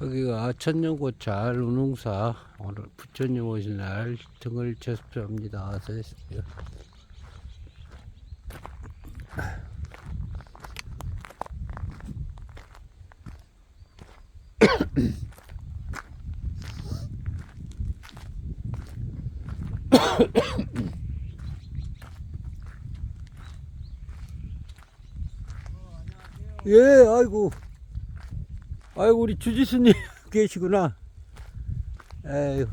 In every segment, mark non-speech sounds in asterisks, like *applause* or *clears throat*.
여기가 아천연고찰 운웅사 오늘 부처님 오신 날 등을 접수합니다. 어서 오십시오. 예, 아이고. 아이고, 우리 주지스님 *laughs* 계시구나. 에휴.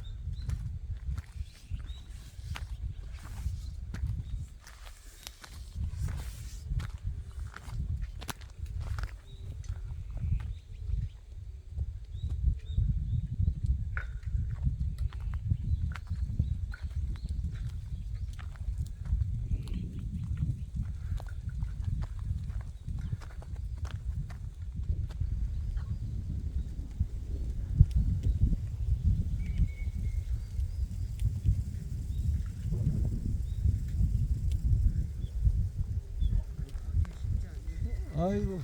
아이고.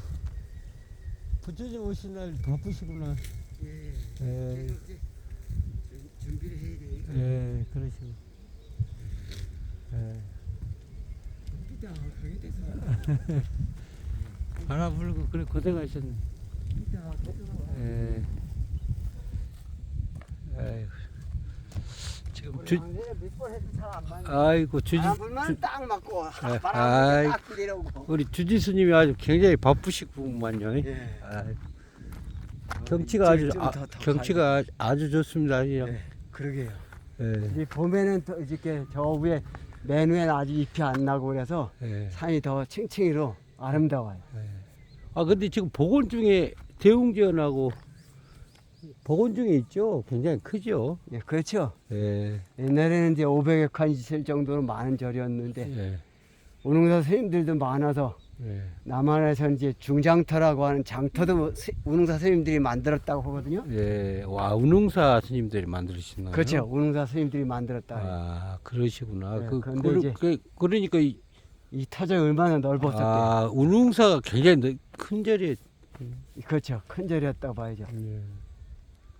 부처님 오신 날 바쁘시구나. 예. 예, 그래서 이제 좀 준비를 해야 되니까. 예, 그러시고. 예. 이따 그게 돼서 *laughs* 바람 불고 그래 고생하셨네. 예. 아이고. 주. 아이고 주지 안 불면 주, 딱 맞고 예, 바람. 딱 내려오고. 우리 주지스님이 아주 굉장히 바쁘시구만요. 예. 아, 경치가 아주 좀 아, 경치가 아주 좋습니다. 그냥. 돼. 예. 그러게요. 예. 이 봄에는 또 이렇게 저 위에 맨 위에는 아직 잎이 안 나고 그래서 예. 산이 더 칭칭이로 아름다워요. 아 근데 지금 복원 중에 대웅전하고 복원 중에 있죠. 굉장히 크죠. 예, 그렇죠. 예. 옛날에는 이제 500여 칸 있을 정도로 많은 절이었는데 예. 운흥사 스님들도 많아서 예. 남한에서 이제 중장터라고 하는 장터도 스- 운흥사 스님들이 만들었다고 하거든요. 예. 와 운흥사 스님들이 만드시나요? 그렇죠. 운흥사 스님들이 만들었다. 아 그러시구나. 네, 그, 그런데 그, 이제- 그 그러니까 이, 이 터전이 얼마나 넓었었대요. 아 운흥사가 굉장히 넓- 큰 절이 그렇죠. 큰 절이었다고 봐야죠. 예.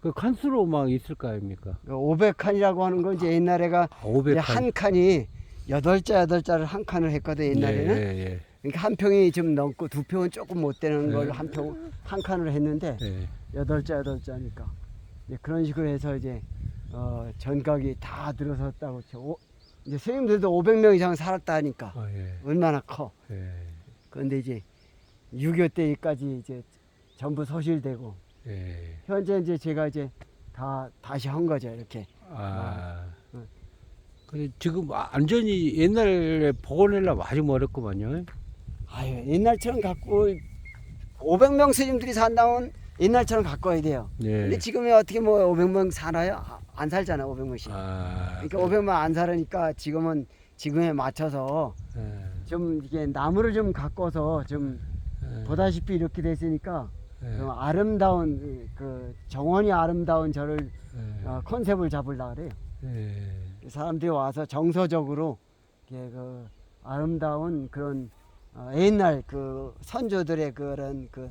그 칸수로 막 있을 거 아닙니까? 500칸이라고 하는 건 이제 옛날에가 아, 500칸. 이제 한 칸이 여덟 자 여덟 자를 한 칸을 했거든 옛날에는. 예, 예, 그러니까 한 평이 좀 넘고 두 평은 조금 못 되는 네. 걸한 평 한 칸으로 했는데 예. 예. 여덟 자 여덟 자니까 이제 그런 식으로 해서 이제 어, 전각이 다 들어섰다고 쳐. 오, 이제 스님들도 500명 이상 살았다니까 아, 예. 얼마나 커. 예. 그런데 이제 6.25 때까지 이제 전부 소실되고 예. 현재 이제 제가 이제 다 다시 한 거죠 이렇게. 아. 네. 근데 지금 완전히 옛날에 복원하려면 아주 어렵구만요. 아유 옛날처럼 갖고 500명 스님들이 산다면 옛날처럼 가꿔야 돼요. 예. 근데 지금이 어떻게 뭐 500명 사나요? 아, 안 살잖아 500명씩. 아. 그러니까 500명 안 살으니까 지금은 지금에 맞춰서 예. 좀 이게 나무를 좀 가꿔서 좀 예. 보다시피 이렇게 됐으니까 예. 좀 아름다운 이- 그 정원이 아름다운 저를 예. 어, 컨셉을 잡으려 그래요. 예. 사람들이 와서 정서적으로 이렇게 그 아름다운 그런 어, 옛날 그 선조들의 그런 그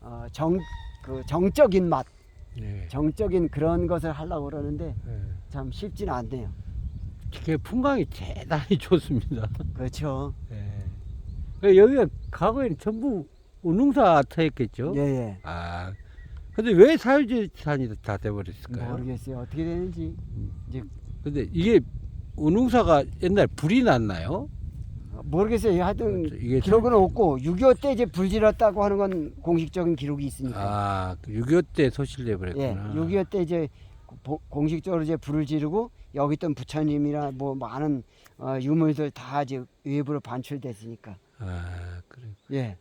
어, 정, 그 정적인 맛, 예. 정적인 그런 것을 하려고 그러는데 예. 참 쉽지는 않네요. 되게 풍광이 대단히 좋습니다. 그렇죠. 예. 그 여기가 과거에는 전부 운흥사 터였겠죠? 예, 예. 아. 근데 왜 사유지산이 다 돼버렸을까요? 모르겠어요. 어떻게 되는지. 이제 근데 이게 운흥사가 옛날 불이 났나요? 모르겠어요. 하여튼 그렇죠. 이게 기록은 없고 6.25 때 이제 불 질렀다고 하는 건 공식적인 기록이 있으니까. 아, 6.25 때 소실돼 예, 버렸구나. 6.25 때 이제 보- 공식적으로 이제 불을 지르고 여기 있던 부처님이나 뭐 많은 어, 유물들 다 이제 외부로 반출됐으니까. 아, 그래. 예.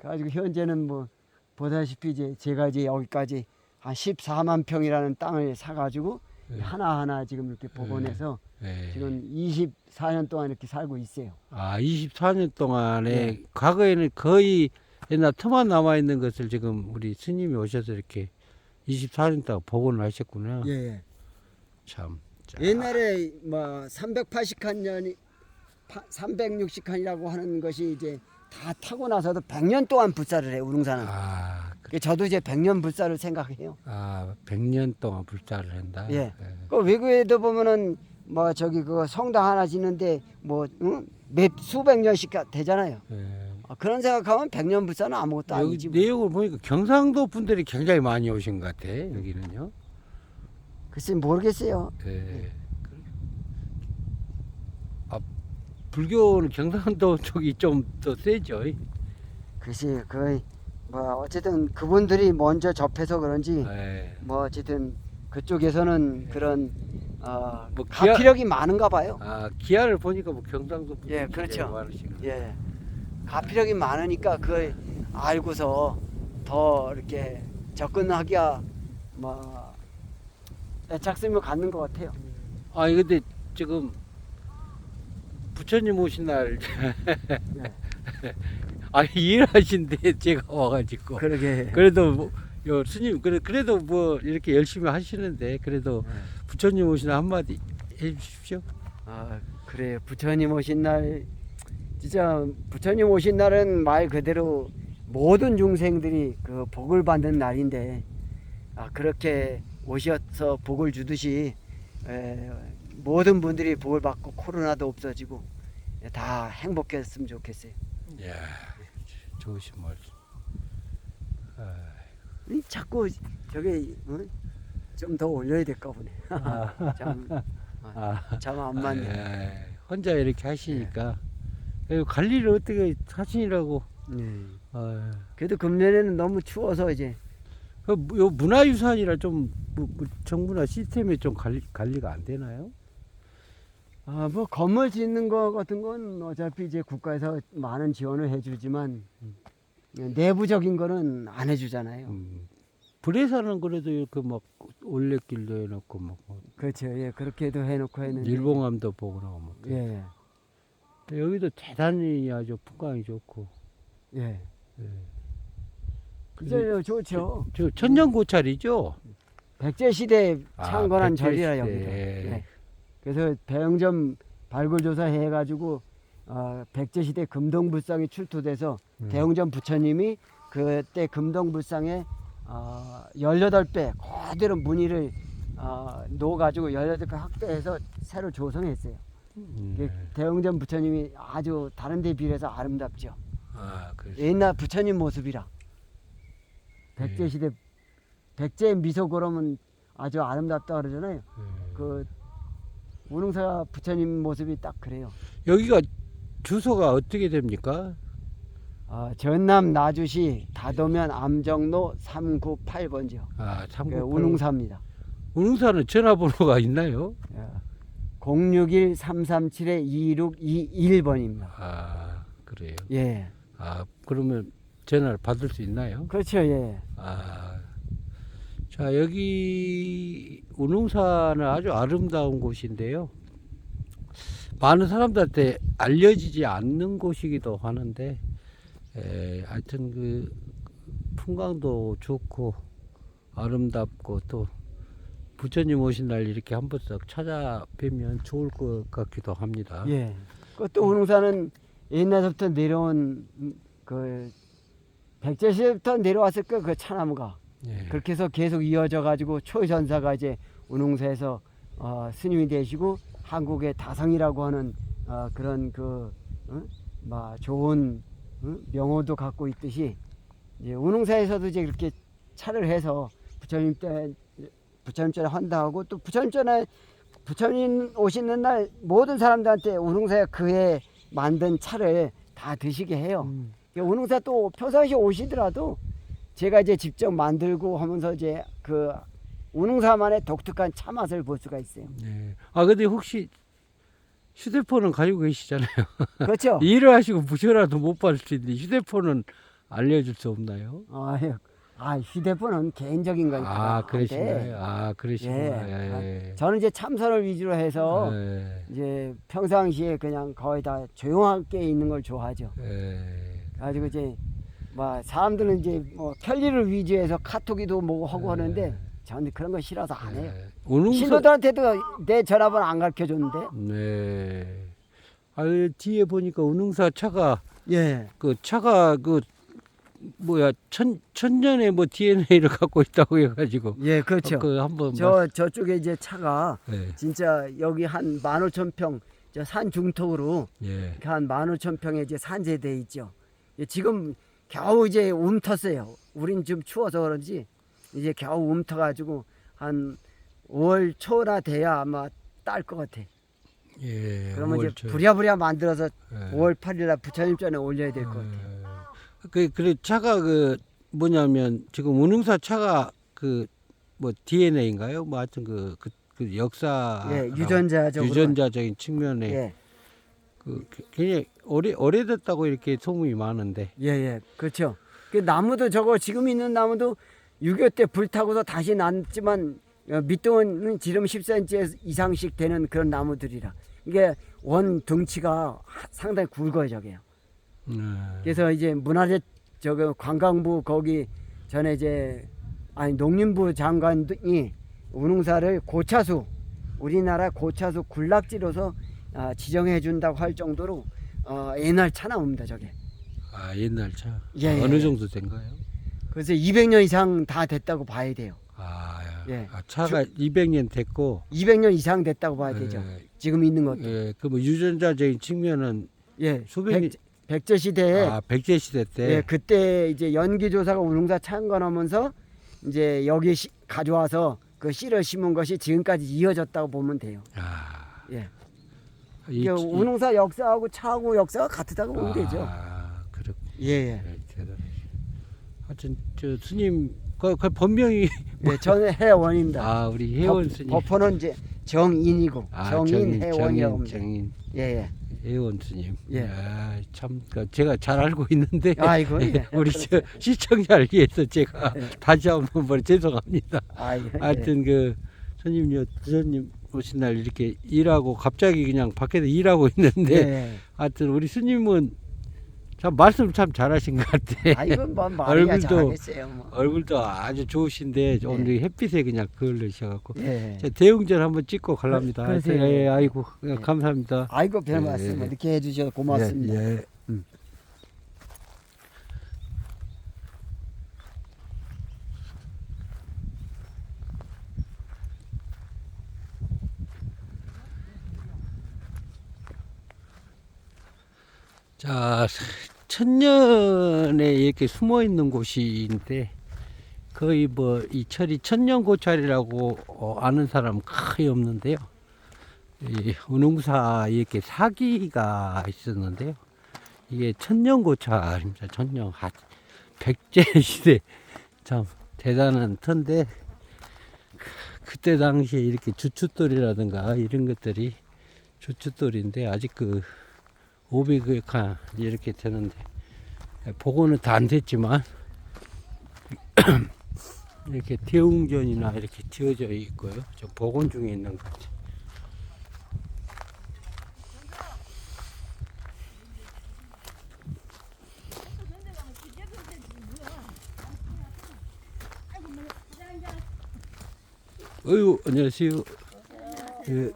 그래가지고 현재는 뭐 보다시피 이제 제가 이제 여기까지 한 14만 평이라는 땅을 사가지고 예. 하나하나 지금 이렇게 복원해서 예. 지금 24년 동안 이렇게 살고 있어요. 아, 24년 동안에 예. 과거에는 거의 옛날 터만 남아 있는 것을 지금 우리 스님이 오셔서 이렇게 24년 동안 복원을 하셨구나. 예, 예. 참. 자, 옛날에 뭐 380칸 년이 360칸이라고 하는 것이 이제 다 타고 나서도 100년 동안 불사를 해 우릉사는. 아, 저도 이제 백년 불사를 생각해요. 아, 100년 동안 불사를 한다. 예. 그 외국에도 보면은 뭐 저기 그 성당 하나 짓는데 뭐 응? 몇 수백 년씩 가- 되잖아요. 예. 아, 그런 생각하면 백년 불사는 아무것도 여기 아니지. 뭐. 내용을 보니까 경상도 분들이 굉장히 많이 오신 것 같아. 여기는요. 글쎄 모르겠어요. 예. 아, 불교는 경상도 *laughs* 쪽이 좀 더 세죠. 글쎄 그뭐 어쨌든 그분들이 먼저 접해서 그런지 예. 뭐 어쨌든 그쪽에서는 그런 어, 뭐 기아- 가피력이 많은가 봐요. 아, 기아를 보니까 뭐 경상도 분들이 예, 그렇죠. 많으시고. 예. 가피력이 많으니까 그걸 알고서 더 이렇게 접근하기가 뭐 애착심을 갖는 것 같아요. 아, 근데 지금 부처님 오신 날 네. *laughs* 아, 일하신데 제가 와가지고 그러게. 그래도 뭐, 요 스님 그래 그래도 뭐 이렇게 열심히 하시는데 그래도 네. 부처님 오시나 한마디 해주십시오. 아 그래 부처님 오신 날 진짜 부처님 오신 날은 말 그대로 모든 중생들이 그 복을 받는 날인데 아 그렇게 오셔서 복을 주듯이 에, 모든 분들이 복을 받고 코로나도 없어지고 다 행복했으면 좋겠어요. 야 좋으신 말씀. 아, 이 자꾸 저게 좀더 올려야 될까 보네. *laughs* 아, 참참안 맞네. 예, 혼자 이렇게 하시니까 예, 관리를 어떻게 하시니라고. 네. 아, 그래도 금년에는 너무 추워서 이제 그 문화유산이라 좀 뭐, 뭐 정부나 시스템에 좀 관리 관리가 안 되나요? 아, 뭐 건물 짓는 거 같은 건 어차피 이제 국가에서 많은 지원을 해주지만 내부적인 거는 안 해주잖아요. 음, 불에사는 그래도 이렇게 막 올레길도 해놓고 막뭐 그렇죠. 예, 그렇게도 해놓고 했는데. 일봉암도 보고 나고 막. 예, 여기도 대단히 아주 풍광이 좋고. 예. 예. 그죠, 좋죠. 저 천년 고찰이죠. 백제 시대 아, 창건한 백제 절이라. 여기도. 예. 그래서 배영점 발굴 조사 해가지고 어, 백제 시대 금동불상이 출토돼서 음. 대웅전 부처님이 그때 금동불상에 어, 18배 그대로 무늬를 어, 놓아가지고 18배 확대해서 새로 조성했어요. 음, 그 대웅전 부처님이 아주 다른 데 비해서 아름답죠. 아, 옛날 부처님 모습이라. 백제 네. 시대 백제 미소 그러면 아주 아름답다 그러잖아요. 예. 그 우능사 부처님 모습이 딱 그래요. 여기가 주소가 어떻게 됩니까? 어, 전남 나주시 다도면 암정로 398번지요. 아, 그 참고 우능사입니다. 운흥사는 전화번호가 있나요? 061 337에 2621번입니다. 아, 그래요. 예. 아, 그러면 전화를 받을 수 있나요? 그렇죠. 예. 아, 자 여기 운흥사는 아주 아름다운 곳인데요. 많은 사람들한테 알려지지 않는 곳이기도 하는데, 에, 하여튼 그 풍광도 좋고 아름답고 또 부처님 오신 날 이렇게 한 번씩 찾아뵈면 좋을 것 같기도 합니다. 예. 그또 우능사는 옛날부터 내려온 음, 그 백제 시대부터 내려왔을 거그 차나무가 예. 그렇게 해서 계속 이어져 가지고 초전사가 이제 운흥사에서 어, 스님이 되시고 한국의 다성이라고 하는 어, 그런 그 어? 막 좋은 어? 명호도 갖고 있듯이 이제 운흥사에서도 이제 그렇게 차를 해서 부처님 때 부처님 전에 한다고 또 부처님 전에 부처님 오시는 날 모든 사람들한테 운흥사에 그해 만든 차를 다 드시게 해요. 음, 운흥사 또 평상시 오시더라도 제가 이제 직접 만들고 하면서 이제 그 운흥사만의 독특한 차 맛을 볼 수가 있어요. 예. 아 근데 혹시 휴대폰은 가지고 계시잖아요. 그렇죠? *laughs* 일을 하시고 무시라도 못 받을 수 있는데 휴대폰은 알려줄 수 없나요? 아, 예. 아 휴대폰은 개인적인 거니까. 아 그러신가요? 아 예. 그러시구나. 예. 저는 이제 참선을 위주로 해서 예. 이제 평상시에 그냥 거의 다 조용하게 있는 걸 좋아하죠. 예. 가지고 이제 뭐 사람들은 이제 뭐 편리를 위주해서 카톡이도 뭐고 하고 예. 하는데 저는 그런 거 싫어서 안 해요. 예. 운흥사 신도들한테도 내 전화번호 안 가르쳐 줬는데. 네. 아 뒤에 보니까 운흥사 차가 예. 그 차가 그 뭐야 천 천년의 뭐 DNA를 *laughs* 갖고 있다고 해가지고 예, 그렇죠. 그 한번 저 저쪽에 이제 차가 예, 진짜 여기 한 15,000평 저 산 중턱으로 예. 한 15,000평에 이제 산재돼 있죠. 예, 지금 겨우 이제 움텄어요. 우린 좀 추워서 그런지 이제 겨우 움터 가지고 한 5월 초나 돼야 아마 딸 것 같아. 예. 그러면 이제 오월초. 부랴부랴 만들어서 예. 5월 8일 날 부처님 전에 올려야 될 것 같아. 예. 그 그래 차가 그 뭐냐면 지금 운흥사 차가 그 뭐 DNA인가요? 뭐 하여튼 그, 그, 그 역사 예, 유전자적으로. 유전자적인 측면에 예, 그 굉장히 오래 오래됐다고 이렇게 소문이 많은데 예, 예, 그렇죠. 그 나무도 저거 지금 있는 나무도 6.25 때 불타고서 다시 났지만 어, 밑동은 지름 10cm 이상씩 되는 그런 나무들이라 이게 원 등치가 하- 상당히 굵어요 저게요. 음, 그래서 이제 문화재 저거 관광부 거기 전에 이제 아니 농림부 장관이 운흥사를 고차수 우리나라 고차수 군락지로서 아, 지정해 준다고 할 정도로 어, 옛날 차 나옵니다 저게. 아 옛날 차 예, 예, 어느 예. 정도 된가요? 그래서 200년 이상 다 됐다고 봐야 돼요. 아, 예. 아 차가 200년 됐고 200년 이상 됐다고 봐야 되죠. 예, 지금 있는 것도. 예, 그뭐 유전자적인 측면은 예. 수백 년- 백, 백제 시대에 아 백제 시대 때 예, 그때 이제 연기 조사가 운흥사 창건하면서 이제 여기 시, 가져와서 그 씨를 심은 것이 지금까지 이어졌다고 보면 돼요. 아, 예. 이- 이게 이- 운흥사 역사하고 차하고 역사가 같다고 보면 되죠. 아, 그렇 예, 예. 예, 대단하시. 하여튼 저 스님 그, 그 본명이 예, 저는 해원입니다. 아 우리 혜원 법- 스님. 법호는 이제 정인이고 아, 정인 해원이라고 합니다. 정인 예, 예. 혜원 스님. 예. 아, 참 그, 제가 잘 알고 있는데 아이고, *laughs* 예. 우리 저 시청자를 위해서 제가 예. 다시 한번 말 죄송합니다. 아, 예. 하여튼 그 스님 요 스님 오신 날 이렇게 일하고 갑자기 그냥 밖에서 일하고 예. *laughs* 있는데 예. 하여튼 우리 스님은 참 말씀 참 잘하신 것 같아. 아, 이건 뭐 말이야 얼굴도- 잘하겠어요. 뭐. 얼굴도 아주 좋으신데 오늘 햇빛에 그냥 그을르셔갖고 예. 자, 대웅전 한번 찍고 갈랍니다. 그- 예, 아이고 예. 감사합니다. 아이고 별 예, 말씀 예. 이렇게 해주셔서 고맙습니다. 예, 예. 음. 자, 천년에 이렇게 숨어 있는 곳인데 거의 뭐 이 철이 천년 고찰이라고 어, 아는 사람 거의 없는데요. 이 운흥사 이렇게 사기가 있었는데요. 이게 천년 고찰입니다. 천년 하 백제 *laughs* 시대 참 대단한 터인데 그- 그때 당시에 이렇게 주춧돌이라든가 이런 것들이 주춧돌인데 아직 그 500칸 이렇게 되는데 복원은 다 안 됐지만 *clears throat* 이렇게 대웅전이나 이렇게 지어져 있고요. 저 복원 중에 있는 것 같아요. 어유 안녕하세요. 예.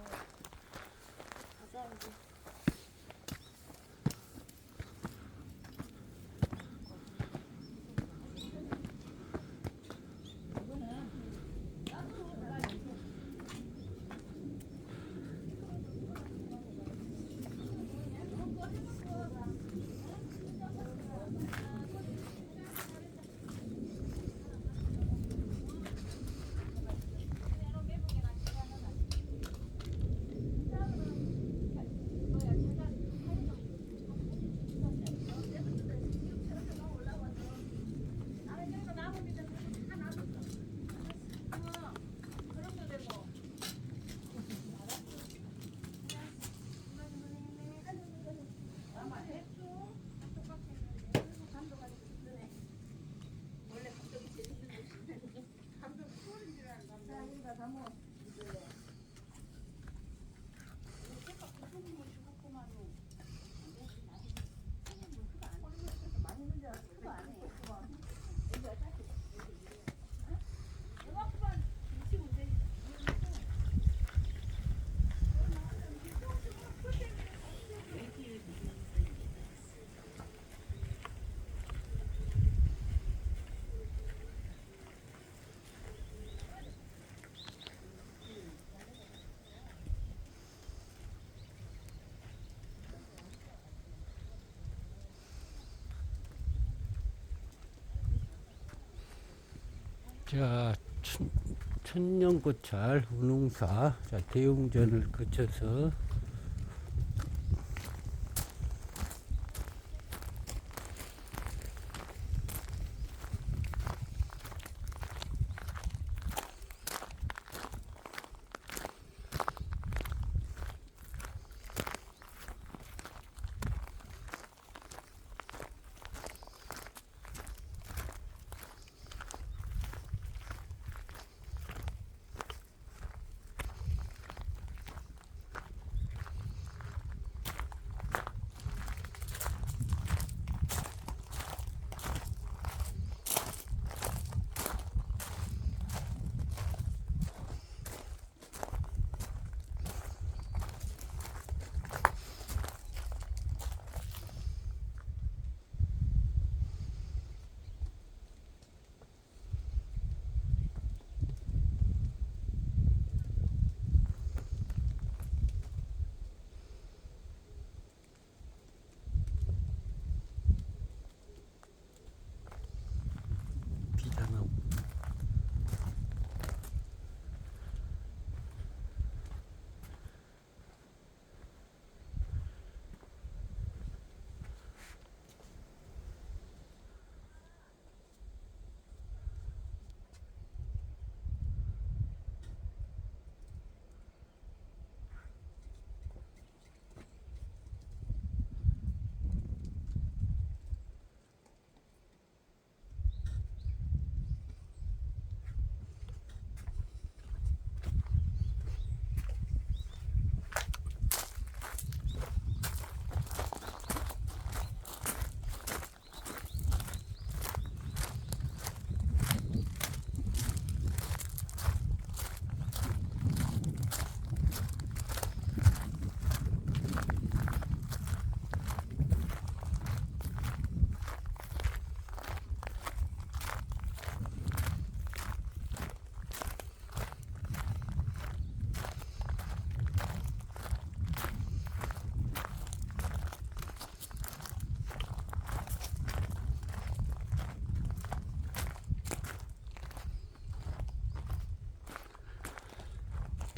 자, 천, 천년고찰 운웅사 자, 대웅전을 거쳐서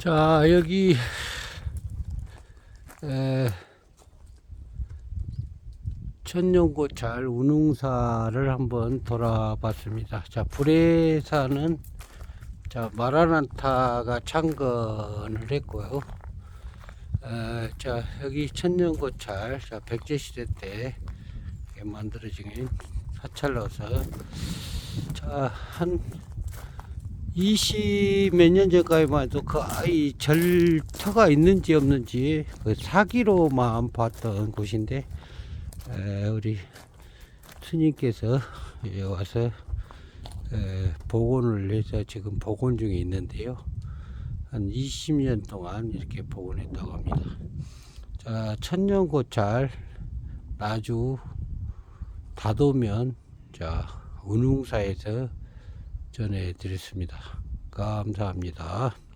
자 여기 에, 천년고찰 운웅사를 한번 돌아봤습니다. 자 불회사는 자 마라난타가 창건을 했고요. 에, 자 여기 천년고찰 자 백제시대 때 만들어진 사찰로서 자한 20 몇 년 전까지만 해도 그 아이 절터가 있는지 없는지 그 사기로만 봤던 곳인데 에, 우리 스님께서 와서 에, 복원을 해서 지금 복원 중에 있는데요. 한 20년 동안 이렇게 복원했다고 합니다. 자, 천년고찰 나주 다도면 자 운웅사에서 전해드렸습니다. 감사합니다.